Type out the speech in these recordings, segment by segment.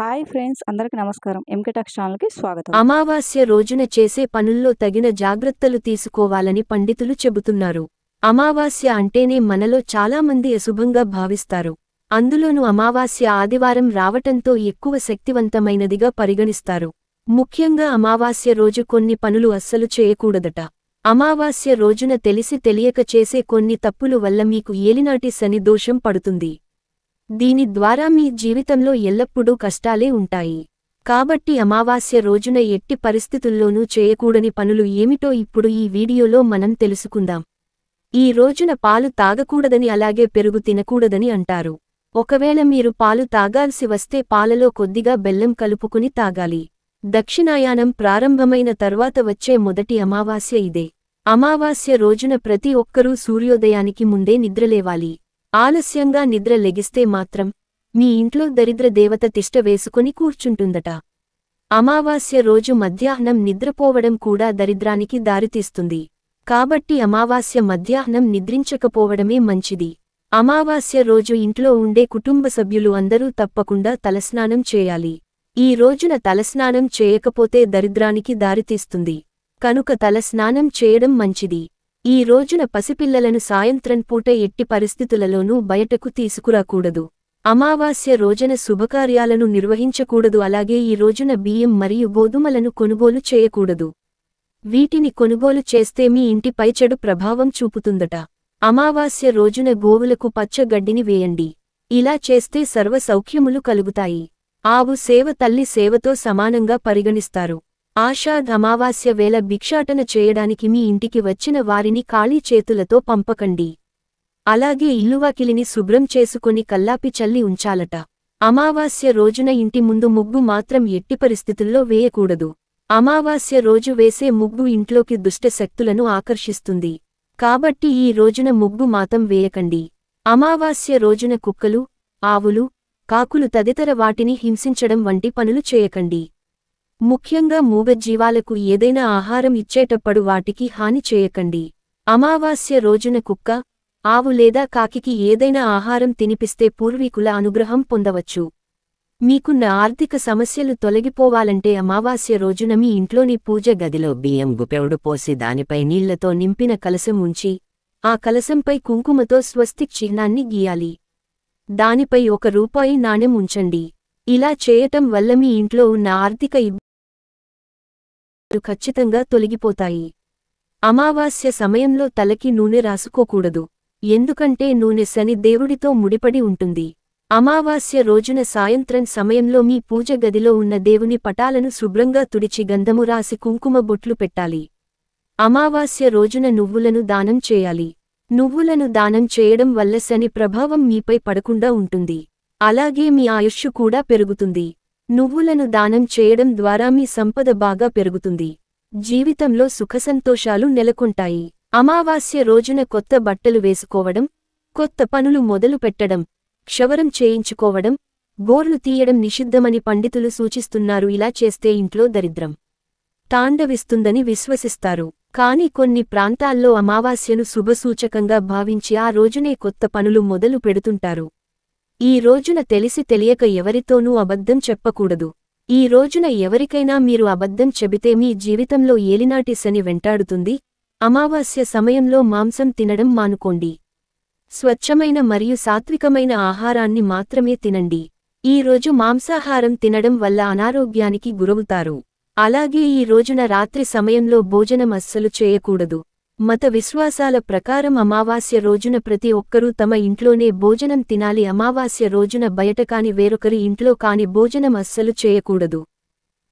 Hi friends అందరికి నమస్కారం. MK ఛానల్కి స్వాగతం. అమావాస్య రోజున చేసే పనుల్లో తగిన జాగ్రత్తలు తీసుకోవాలని పండితులు చెబుతున్నారు. అమావాస్య అంటేనే మనలో చాలామంది అశుభంగా భావిస్తారు. అందులోనూ అమావాస్య ఆదివారం రావటంతో ఎక్కువ శక్తివంతమైనదిగా పరిగణిస్తారు. ముఖ్యంగా అమావాస్య రోజు కొన్ని పనులు అస్సలు చేయకూడదట. అమావాస్య రోజున తెలిసి తెలియక చేసే కొన్ని తప్పులు వల్ల మీకు ఏలినాటి శని దోషం పడుతుంది. దీని ద్వారా మీ జీవితంలో ఎల్లప్పుడూ కష్టాలే ఉంటాయి. కాబట్టి అమావాస్య రోజున ఎట్టి పరిస్థితుల్లోనూ చేయకూడని పనులు ఏమిటో ఇప్పుడు ఈ వీడియోలో మనం తెలుసుకుందాం. ఈ రోజున పాలు తాగకూడదని అలాగే పెరుగు తినకూడదని అంటారు. ఒకవేళ మీరు పాలు తాగాల్సి వస్తే పాలలో కొద్దిగా బెల్లం కలుపుకుని తాగాలి. దక్షిణాయానం ప్రారంభమైన తర్వాత వచ్చే మొదటి అమావాస్య ఇదే. అమావాస్య రోజున ప్రతి ఒక్కరూ సూర్యోదయానికి ముందే నిద్రలేవాలి. ఆలస్యంగా నిద్ర లెగిస్తే మాత్రం మీ ఇంట్లో దరిద్ర దేవత తిష్ట వేసుకుని కూర్చుంటుందట. అమావాస్య రోజు మధ్యాహ్నం నిద్రపోవడం కూడా దరిద్రానికి దారితీస్తుంది. కాబట్టి అమావాస్య మధ్యాహ్నం నిద్రించకపోవడమే మంచిది. అమావాస్య రోజు ఇంట్లో ఉండే కుటుంబ సభ్యులు అందరూ తప్పకుండా తలస్నానం చేయాలి. ఈ రోజున తలస్నానం చేయకపోతే దరిద్రానికి దారితీస్తుంది. కనుక తలస్నానం చేయడం మంచిది. ఈ రోజున పసిపిల్లలను సాయంత్రం పూట ఎట్టి పరిస్థితులలోనూ బయటకు తీసుకురాకూడదు. అమావాస్య రోజున శుభకార్యాలను నిర్వహించకూడదు. అలాగే ఈ రోజున బియ్యం మరియు గోధుమలను కొనుగోలు చేయకూడదు. వీటిని కొనుగోలు చేస్తే మీ ఇంటిపై చెడు ప్రభావం చూపుతుందట. అమావాస్య రోజున గోవులకు పచ్చగడ్డిని వేయండి. ఇలా చేస్తే సర్వ సౌఖ్యములు కలుగుతాయి. ఆవు సేవ తల్లి సేవతో సమానంగా పరిగణిస్తారు. ఆషాఢ్ అమావాస్య వేళ భిక్షాటన చేయడానికి మీ ఇంటికి వచ్చిన వారిని ఖాళీ చేతులతో పంపకండి. అలాగే ఇల్లువాకిలిని శుభ్రం చేసుకుని కల్లాపి చల్లి ఉంచాలట. అమావాస్య రోజున ఇంటి ముందు ముగ్గు మాత్రం ఎట్టి పరిస్థితుల్లో వేయకూడదు. అమావాస్య రోజు వేసే ముగ్గు ఇంట్లోకి దుష్ట శక్తులను ఆకర్షిస్తుంది. కాబట్టి ఈ రోజున ముగ్గు మాతం వేయకండి. అమావాస్య రోజున కుక్కలు ఆవులు కాకులు తదితర వాటిని హింసించడం వంటి పనులు చేయకండి. ముఖ్యంగా మూగజీవాలకు ఏదైనా ఆహారం ఇచ్చేటప్పుడు వాటికి హాని చేయకండి. అమావాస్య రోజున కుక్క ఆవు లేదా కాకికి ఏదైనా ఆహారం తినిపిస్తే పూర్వీకుల అనుగ్రహం పొందవచ్చు. మీకున్న ఆర్థిక సమస్యలు తొలగిపోవాలంటే అమావాస్య రోజున మీ ఇంట్లోని పూజ గదిలో బియ్యం గుపెవుడు పోసి దానిపై నీళ్ళతో నింపిన కలసం ఉంచి ఆ కలసంపై కుంకుమతో స్వస్తిక్ చిహ్నాన్ని గీయాలి. దానిపై ఒక రూపాయి నాణెం ఉంచండి. ఇలా చేయటం వల్ల మీ ఇంట్లో ఉన్న ఆర్థిక ఖచ్చితంగా తొలగిపోతాయి. అమావాస్య సమయంలో తలకి నూనె రాసుకోకూడదు. ఎందుకంటే నూనె శని దేవుడితో ముడిపడి ఉంటుంది. అమావాస్య రోజున సాయంత్రం సమయంలో మీ పూజ గదిలో ఉన్న దేవుని పటాలను శుభ్రంగా తుడిచి గంధము రాసి కుంకుమ బొట్లు పెట్టాలి. అమావాస్య రోజున నువ్వులను దానం చేయాలి. నువ్వులను దానం చేయడం వల్ల శని ప్రభావం మీపై పడకుండా ఉంటుంది. అలాగే మీ ఆయుష్షు కూడా పెరుగుతుంది. నువ్వులను దానం చేయడం ద్వారా మీ సంపద బాగా పెరుగుతుంది. జీవితంలో సుఖసంతోషాలు నెలకొంటాయి. అమావాస్య రోజున కొత్త బట్టలు వేసుకోవడం కొత్త పనులు మొదలు పెట్టడం క్షవరం చేయించుకోవడం గోర్లు తీయడం నిషిద్ధమని పండితులు సూచిస్తున్నారు. ఇలా చేస్తే ఇంట్లో దరిద్రం తాండవిస్తుందని విశ్వసిస్తారు. కాని కొన్ని ప్రాంతాల్లో అమావాస్యను శుభసూచకంగా భావించి ఆ రోజునే కొత్త పనులు మొదలు పెడుతుంటారు. ఈ రోజున తెలిసి తెలియక ఎవరితోనూ అబద్ధం చెప్పకూడదు. ఈ రోజున ఎవరికైనా మీరు అబద్ధం చెబితే మీ జీవితంలో ఏలినాటి శని వెంటాడుతుంది. అమావాస్య సమయంలో మాంసం తినడం మానుకోండి. స్వచ్ఛమైన మరియు సాత్వికమైన ఆహారాన్ని మాత్రమే తినండి. ఈ రోజు మాంసాహారం తినడం వల్ల అనారోగ్యానికి గురవుతారు. అలాగే ఈ రోజున రాత్రి సమయంలో భోజనం అస్సలు చేయకూడదు. మత విశ్వాసాల ప్రకారం అమావాస్య రోజున ప్రతి ఒక్కరూ తమ ఇంట్లోనే భోజనం తినాలి. అమావాస్య రోజున బయట కాని వేరొకరి ఇంట్లో కాని భోజనం అస్సలు చేయకూడదు.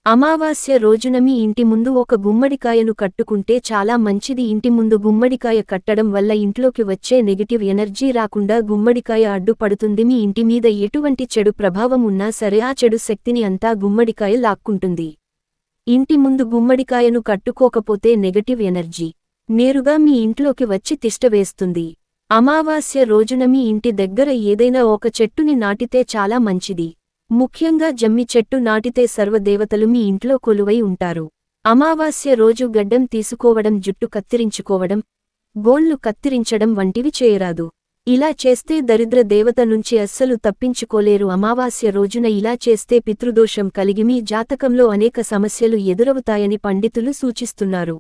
అమావాస్య రోజున మీ ఇంటి ముందు ఒక గుమ్మడికాయను కట్టుకుంటే చాలా మంచిది. ఇంటి ముందు గుమ్మడికాయ కట్టడం వల్ల ఇంట్లోకి వచ్చే నెగిటివ్ ఎనర్జీ రాకుండా గుమ్మడికాయ అడ్డుపడుతుంది మీ ఇంటి మీద ఎటువంటి చెడు ప్రభావం ఉన్నా సరే ఆ చెడు శక్తిని అంతా గుమ్మడికాయ లాక్కుంటుంది. ఇంటి ముందు గుమ్మడికాయను కట్టుకోకపోతే నెగటివ్ ఎనర్జీ. నేరుగా మీ ఇంట్లోకి వచ్చి తిష్టవేస్తుంది అమావాస్య రోజున మీ ఇంటి దగ్గర ఏదైనా ఒక చెట్టుని నాటితే చాలా మంచిది. ముఖ్యంగా జమ్మి చెట్టు నాటితే సర్వదేవతలు మీ ఇంట్లో కొలువై ఉంటారు. అమావాస్య రోజు గడ్డం తీసుకోవడం జుట్టు కత్తిరించుకోవడం గోళ్ళు కత్తిరించడం వంటివి చేయరాదు. ఇలా చేస్తే దరిద్ర దేవత నుంచి అస్సలు తప్పించుకోలేరు. అమావాస్య రోజున ఇలా చేస్తే పితృదోషం కలిగి మీ జాతకంలో అనేక సమస్యలు ఎదురవుతాయని పండితులు సూచిస్తున్నారు.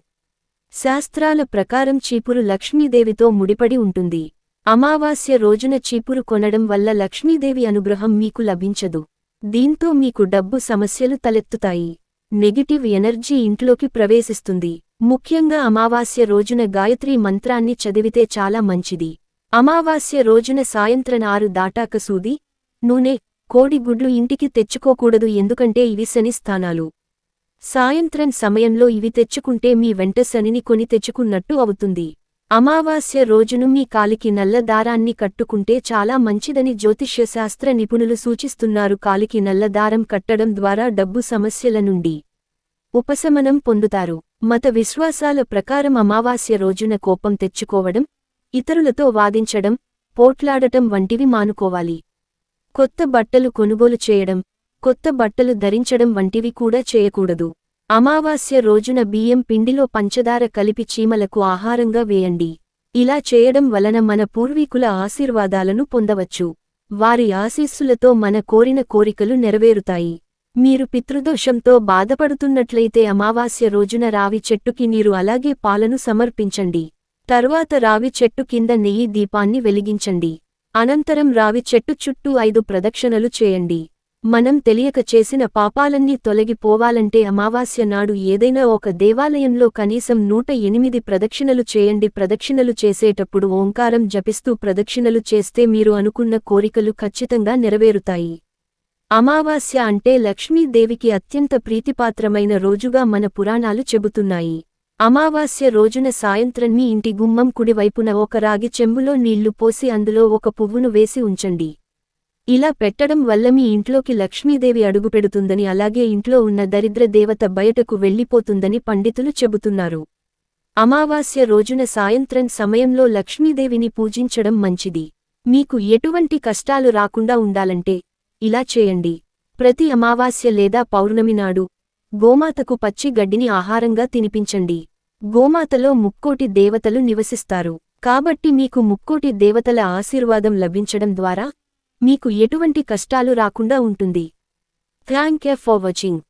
శాస్త్రాల ప్రకారం చీపురు లక్ష్మీదేవితో ముడిపడి ఉంటుంది. అమావాస్య రోజున చీపురు కొనడం వల్ల లక్ష్మీదేవి అనుగ్రహం మీకు లభించదు. దీంతో మీకు డబ్బు సమస్యలు తలెత్తుతాయి. నెగిటివ్ ఎనర్జీ ఇంట్లోకి ప్రవేశిస్తుంది. ముఖ్యంగా అమావాస్య రోజున గాయత్రీ మంత్రాన్ని చదివితే చాలా మంచిది. అమావాస్య రోజున సాయంత్రం ఆరు దాటాక సూది నూనె కోడిగుడ్లు ఇంటికి తెచ్చుకోకూడదు ఎందుకంటే ఇవి శని స్థానాలు. సాయంత్రం సమయంలో ఇవి తెచ్చుకుంటే మీ వెంట శనిని కొని తెచ్చుకున్నట్టు అవుతుంది. అమావాస్య రోజును మీ కాలికి నల్ల దారాన్ని కట్టుకుంటే చాలా మంచిదని జ్యోతిష్యశాస్త్ర నిపుణులు సూచిస్తున్నారు. కాలికి నల్ల దారం కట్టడం ద్వారా డబ్బు సమస్యల నుండి ఉపశమనం పొందుతారు. మత విశ్వాసాల ప్రకారం అమావాస్య రోజున కోపం తెచ్చుకోవడం ఇతరులతో వాదించడం పోట్లాడటం వంటివి మానుకోవాలి. కొత్త బట్టలు కొనుగోలు చేయడం కొత్త బట్టలు ధరించడం వంటివి కూడా చేయకూడదు. అమావాస్య రోజున బియ్యం పిండిలో పంచదార కలిపి చీమలకు ఆహారంగా వేయండి. ఇలా చేయడం వలన మన పూర్వీకుల ఆశీర్వాదాలను పొందవచ్చు. వారి ఆశీస్సులతో మన కోరిన కోరికలు నెరవేరుతాయి. మీరు పితృదోషంతో బాధపడుతున్నట్లయితే అమావాస్య రోజున రావి చెట్టుకి నీరు అలాగే పాలను సమర్పించండి. తర్వాత రావి చెట్టు కింద నెయ్యి దీపాన్ని వెలిగించండి. అనంతరం రావి చెట్టు చుట్టూ ఐదు ప్రదక్షిణలు చేయండి. మనం తెలియక చేసిన పాపాలన్నీ తొలగిపోవాలంటే అమావాస్య నాడు ఏదైనా ఒక దేవాలయంలో కనీసం నూట ఎనిమిది ప్రదక్షిణలు చేయండి. ప్రదక్షిణలు చేసేటప్పుడు ఓంకారం జపిస్తూ ప్రదక్షిణలు చేస్తే మీరు అనుకున్న కోరికలు ఖచ్చితంగా నెరవేరుతాయి. అమావాస్య అంటే లక్ష్మీదేవికి అత్యంత ప్రీతిపాత్రమైన రోజుగా మన పురాణాలు చెబుతున్నాయి. అమావాస్య రోజున సాయంత్రం మీ ఇంటి గుమ్మం కుడివైపున ఒక రాగి చెంబులో నీళ్ళు పోసి అందులో ఒక పువ్వును వేసి ఉంచండి. ఇలా పెట్టడం వల్ల మీ ఇంట్లోకి లక్ష్మీదేవి అడుగుపెడుతుందని అలాగే ఇంట్లో ఉన్న దరిద్ర దేవత బయటకు వెళ్ళిపోతుందని పండితులు చెబుతున్నారు. అమావాస్య రోజున సాయంత్రం సమయంలో లక్ష్మీదేవిని పూజించడం మంచిది. మీకు ఎటువంటి కష్టాలు రాకుండా ఉండాలంటే ఇలా చేయండి. ప్రతి అమావాస్య లేదా పౌర్ణమి నాడు గోమాతకు పచ్చి గడ్డిని ఆహారంగా తినిపించండి. గోమాతలో ముక్కోటి దేవతలు నివసిస్తారు. కాబట్టి మీకు ముక్కోటి దేవతల ఆశీర్వాదం లభించడం ద్వారా మీకు ఎటువంటి కష్టాలు రాకుండా ఉంటుంది. Thank you for watching.